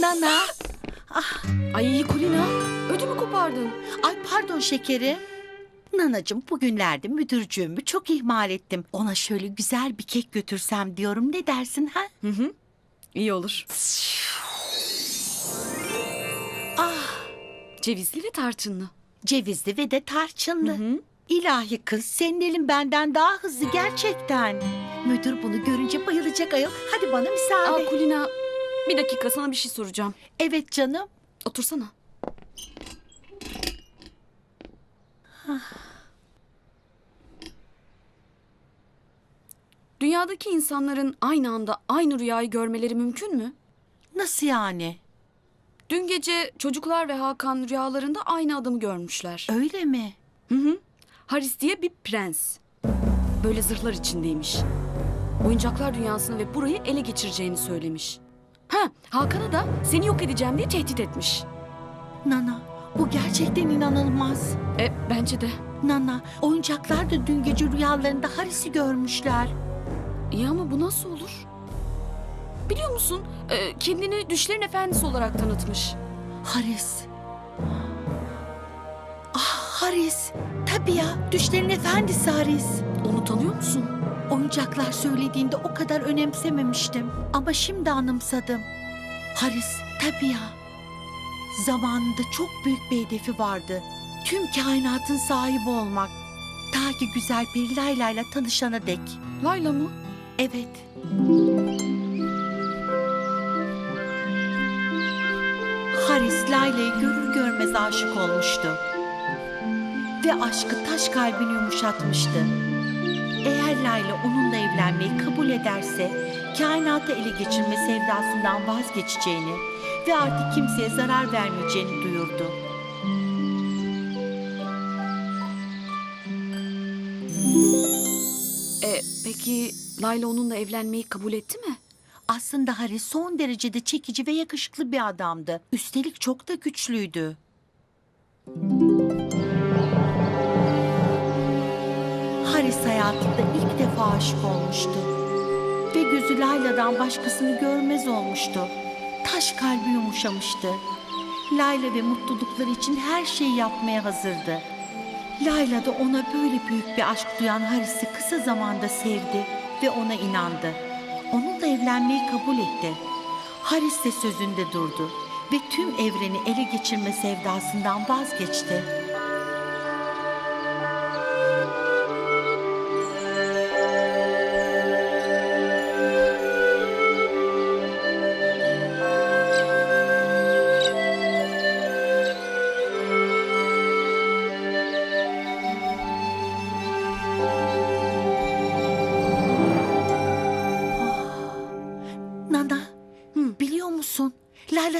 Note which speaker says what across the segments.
Speaker 1: Nana.
Speaker 2: Ay Kulina ödümü kopardın.
Speaker 1: Ay pardon şekerim. Nanacığım bugünlerde müdürcüğümü çok ihmal ettim. Ona şöyle güzel bir kek götürsem diyorum. Ne dersin ha?
Speaker 2: Hı hı. İyi olur.
Speaker 1: Ah
Speaker 2: Cevizli ve tarçınlı.
Speaker 1: cevizli ve de tarçınlı.
Speaker 2: Hı.
Speaker 1: İlahi kız senin elin benden daha hızlı gerçekten. Müdür bunu görünce bayılacak ayol. Hadi bana müsaade.
Speaker 2: Aa Kulina bir dakika sana bir şey soracağım.
Speaker 1: evet canım.
Speaker 2: Otursana. Dünyadaki insanların aynı anda aynı rüyayı görmeleri mümkün mü?
Speaker 1: Nasıl yani?
Speaker 2: Dün gece çocuklar ve Hakan rüyalarında aynı adamı görmüşler.
Speaker 1: Öyle mi?
Speaker 2: Hı hı. Haris diye bir prens. Böyle zırhlar içindeymiş. Oyuncaklar dünyasını ve burayı ele geçireceğini söylemiş. Ha, Hakan'a da seni yok edeceğim diye tehdit etmiş.
Speaker 1: Nana bu gerçekten inanılmaz.
Speaker 2: E, bence de.
Speaker 1: Nana oyuncaklar da dün gece rüyalarında Haris'i görmüşler.
Speaker 2: İyi ama bu nasıl olur? Biliyor musun? e, kendini düşlerin efendisi olarak tanıtmış.
Speaker 1: Haris. Ah Haris. Tabii ya düşlerin efendisi Haris.
Speaker 2: Onu tanıyor musun?
Speaker 1: Oyuncaklar söylediğinde o kadar önemsememiştim. Ama şimdi anımsadım. Haris tabii ya. Zamanında çok büyük bir hedefi vardı. Tüm kainatın sahibi olmak. Ta ki güzel bir Layla ile tanışana dek.
Speaker 2: Layla mı?
Speaker 1: Evet. Haris Layla'yı görür görmez aşık olmuştu. Ve aşkı taş kalbini yumuşatmıştı. Eğer Layla onunla evlenmeyi kabul ederse kainatı ele geçirme sevdasından vazgeçeceğini ve artık kimseye zarar vermeyeceğini duyurdu.
Speaker 2: E, peki Layla onunla evlenmeyi kabul etti mi?
Speaker 1: Aslında Haris son derecede çekici ve yakışıklı bir adamdı. Üstelik çok da güçlüydü. Haris hayatında ilk defa aşık olmuştu. Ve gözü Layla'dan başkasını görmez olmuştu. Taş kalbi yumuşamıştı. Layla ve mutlulukları için her şeyi yapmaya hazırdı. Layla da ona böyle büyük bir aşk duyan Haris'i kısa zamanda sevdi ve ona inandı. Onunla evlenmeyi kabul etti. Haris de sözünde durdu ve tüm evreni ele geçirme sevdasından vazgeçti.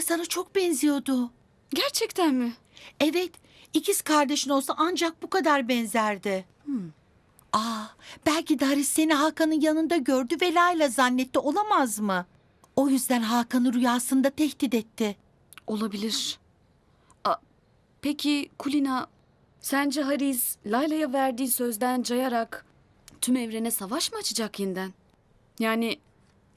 Speaker 1: Sana çok benziyordu.
Speaker 2: Gerçekten mi?
Speaker 1: Evet, ikiz kardeşin olsa ancak bu kadar benzerdi. Aa, belki de Haris seni Hakan'ın yanında gördü ve Layla zannetti olamaz mı? O yüzden Hakan'ı rüyasında tehdit etti.
Speaker 2: Olabilir. A, peki Kulina, sence Haris Layla'ya verdiği sözden cayarak tüm evrene savaş mı açacak yeniden? Yani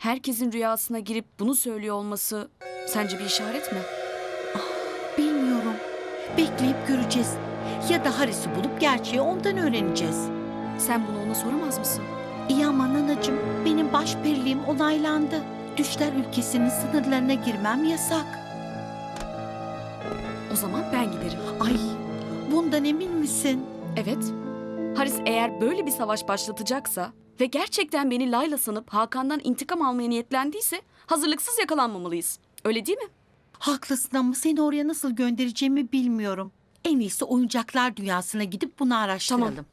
Speaker 2: herkesin rüyasına girip bunu söylüyor olması sence bir işaret mi?
Speaker 1: Bilmiyorum. Bekleyip göreceğiz. Ya da Haris'i bulup gerçeği ondan öğreneceğiz.
Speaker 2: Sen bunu ona soramaz mısın?
Speaker 1: İyi ama nanacığım benim başperiliğim onaylandı. Düşler ülkesinin sınırlarına girmem yasak.
Speaker 2: O zaman ben giderim.
Speaker 1: Ay bundan emin misin?
Speaker 2: Evet. Haris eğer böyle bir savaş başlatacaksa ve gerçekten beni Layla sanıp Hakan'dan intikam almaya niyetlendiyse hazırlıksız yakalanmamalıyız. Öyle değil mi?
Speaker 1: Haklısın ama seni oraya nasıl göndereceğimi bilmiyorum. En iyisi oyuncaklar dünyasına gidip bunu araştıralım.
Speaker 2: Tamam.